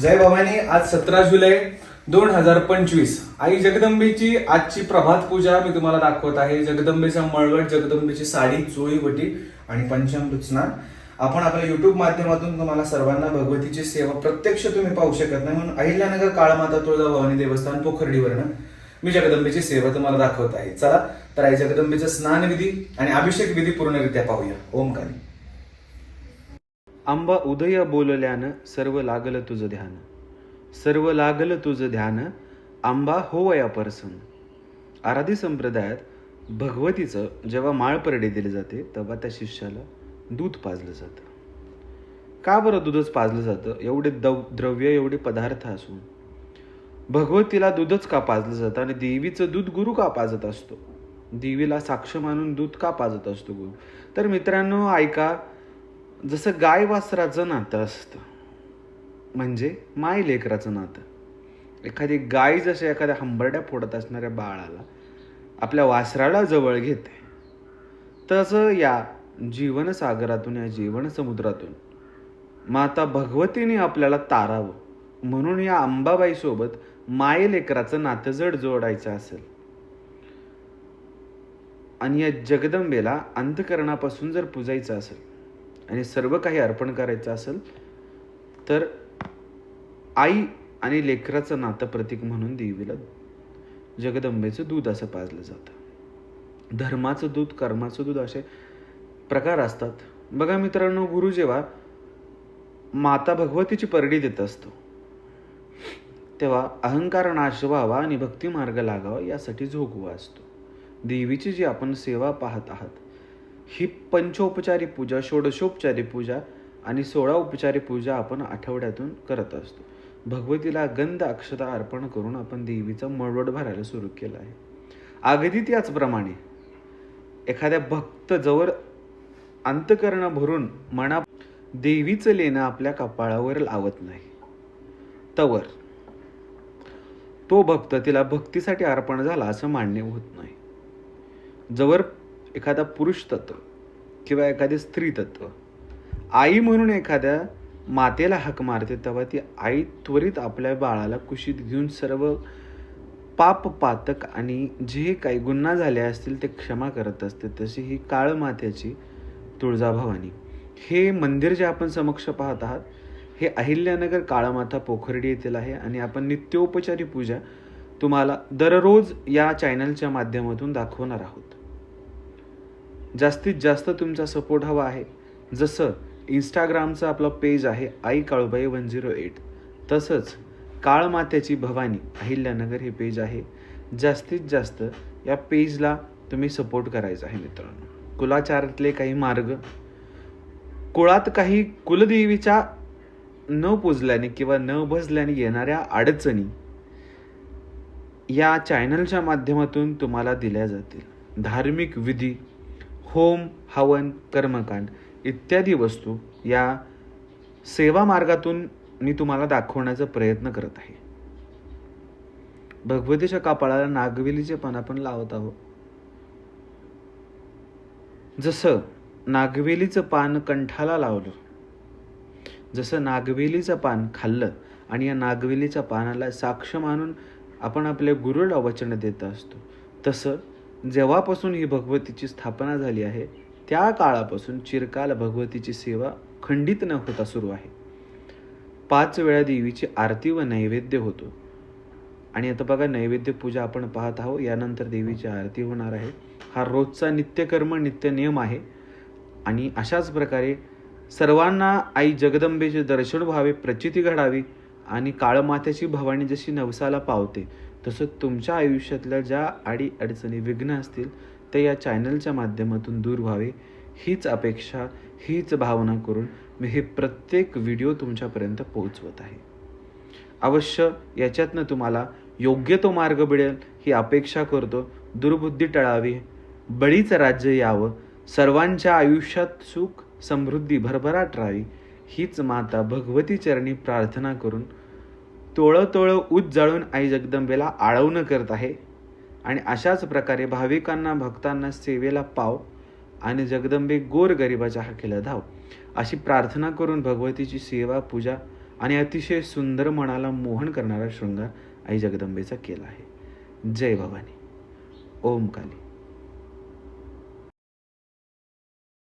जय भवानी आज सतरा जुलै दोन हजार पंचवीस. आई जगदंबेची आजची प्रभात पूजा मी तुम्हाला दाखवत आहे. जगदंबेचा मळवट जगदंबेची साडी चोळीवटी आणि पंचामृत स्नान. आपण आपल्या युट्यूब माध्यमातून तुम्हाला सर्वांना भगवतीची सेवा प्रत्यक्ष तुम्ही पाहू शकत नाही म्हणून अहिल्यानगर काळमाता तुळजा भवानी देवस्थान पोखर्डीवरनं मी जगदंबेची सेवा तुम्हाला दाखवत आहे. चला तर आई जगदंबेचं स्नान विधी आणि अभिषेक विधी पूर्णरित्या पाहूया. ओम काली आंबा उदय बोलल्यानं सर्व लागलं तुझं ध्यान. सर्व लागलं तुझं ध्यान आंबा होवया परसन. आराधी संप्रदायात भगवतीचं जेव्हा माळपरडे दिले जाते तेव्हा त्या शिष्याला दूध पाजलं जातं. का बरं दूधच पाजलं जातं? एवढे दव द्रव्य एवढे पदार्थ असून. भगवतीला दूधच का पाजलं जातं? आणि देवीचं दूध गुरु का पाजत असतो? देवीला साक्ष मानून दूध का पाजत असतो गुरु? तर मित्रांनो ऐका जसं गाय वासराचं नातं असतं म्हणजे माय लेकराचं नातं. एखादी गाय जशी एखाद्या हंबरड्या फोडत असणाऱ्या बाळाला आपल्या वासराला जवळ घेते तसं या जीवनसागरातून या जीवनसमुद्रातून माता भगवतीने आपल्याला तारावं. म्हणून या अंबाबाईसोबत माय लेकराचं नातं जड जोडायचं असेल. आणि या जगदंबेला अंतकरणापासून जर पुजायचं असेल आणि सर्व काही अर्पण करायचं असेल तर आई आणि लेकराचं नातं प्रतीक म्हणून देवीला जगदंबेचं दूध असं पाजलं जातं. धर्माचं दूध कर्माचं दूध असे प्रकार असतात. बघा मित्रांनो गुरु जेव्हा माता भगवतीची परडी देत असतो तेव्हा अहंकार नाश व्हावा आणि भक्ती मार्ग लागावा यासाठी झोकवा असतो. देवीची जी आपण सेवा पाहत आहात ही पंचोपचारी पूजा षोडशोपचारी पूजा आणि सोळा उपचारी पूजा आपण आठवड्यातून करत असतो. भगवतीला गंध अक्षता अर्पण करून आपण देवीचा मळवट भरायला सुरू केलं आहे. अगदी त्याचप्रमाणे एखाद्या भक्त जवळ अंतकरण भरून मना देवीचं लेणं आपल्या कपाळावर लावत नाही. तवर तो भक्त तिला भक्तीसाठी अर्पण झाला असं मान्य होत नाही. जवळ एखादा पुरुष तत्व किंवा एखादे स्त्री तत्व. आई म्हणून एखाद्या मातेला हाक मारते तेव्हा ती आई त्वरित आपल्या बाळाला कुशीत घेऊन सर्व पाप पातक आणि जे काही गुन्हा झाले असतील ते क्षमा करत असते. तशी ही काळ मातेची तुळजाभवानी. हे मंदिर जे आपण समक्ष पाहत आहात हे अहिल्यानगर काळमाथा पोखर्डी येथील आहे आणि आपण नित्योपचारी पूजा तुम्हाला दररोज या चॅनलच्या माध्यमातून दाखवणार आहोत. जास्तीत जास्त तुमचा सपोर्ट हवा आहे. जसं इंस्टाग्रामचं आपलं पेज आहे आई काळूबाई वन झिरो एट. तसंच काळमात्याची भवानी अहिल्यानगर हे पेज आहे. जास्तीत जास्त या पेजला तुम्ही सपोर्ट करायचा आहे मित्रांनो. कुलाचारातले काही मार्ग. कुळात काही कुलदेवीच्या न पुजल्याने किंवा न भजल्याने येणाऱ्या अडचणी या चॅनलच्या माध्यमातून तुम्हाला दिल्या जातील. धार्मिक विधी होम हवन कर्मकांड इत्यादी वस्तू या सेवा मार्गातून मी तुम्हाला दाखवण्याचा प्रयत्न करत आहे. भगवतीच्या कापाळाला नागवेलीचे पान आपण लावत आहोत. जसं नागवेलीचं पान कंठाला लावलं जसं नागवेलीचं पान खाल्लं आणि या नागवेलीच्या पानाला साक्ष मानून आपण आपल्या गुरुला वचन देत असतो तसं जेव्हापासून ही भगवतीची स्थापना झाली आहे त्या काळापासून चिरकाल भगवतीची सेवा खंडित न होता सुरू आहे. पाच वेळा देवीची आरती व नैवेद्य होतो. आणि आता बघा नैवेद्य पूजा आपण पाहत आहोत. यानंतर देवीची आरती होणार आहे. हा रोजचा नित्यकर्म नित्य नियम आहे. आणि अशाच प्रकारे सर्वांना आई जगदंबेचे दर्शन व्हावे प्रचिती घडावी आणि काळमात्याची भवानी जशी नवसाला पावते तसं तुमच्या आयुष्यातल्या ज्या आडी अडचणी विघ्न असतील ते या चॅनलच्या माध्यमातून दूर व्हावे. हीच अपेक्षा हीच भावना करून मी हे प्रत्येक व्हिडिओ तुमच्यापर्यंत पोहोचवत आहे. अवश्य याच्यातनं तुम्हाला योग्य तो मार्ग मिळेल ही अपेक्षा करतो. दुर्बुद्धी टळावी. बळीचं राज्य यावं. सर्वांच्या आयुष्यात सुख समृद्धी भरभराट राहावी. हीच माता भगवती चरणी प्रार्थना करून तोळं तोळं उत जाळून आई जगदंबेला आळवणं करत आहे. आणि अशाच प्रकारे भाविकांना भक्तांना सेवेला पाव आणि जगदंबे गोर गरिबाच्या हाकेला धाव. अशी प्रार्थना करून भगवतीची सेवा पूजा आणि अतिशय सुंदर मनाला मोहन करणारा शृंगार आई जगदंबेचा केला आहे. जय भवानी. ओम काली.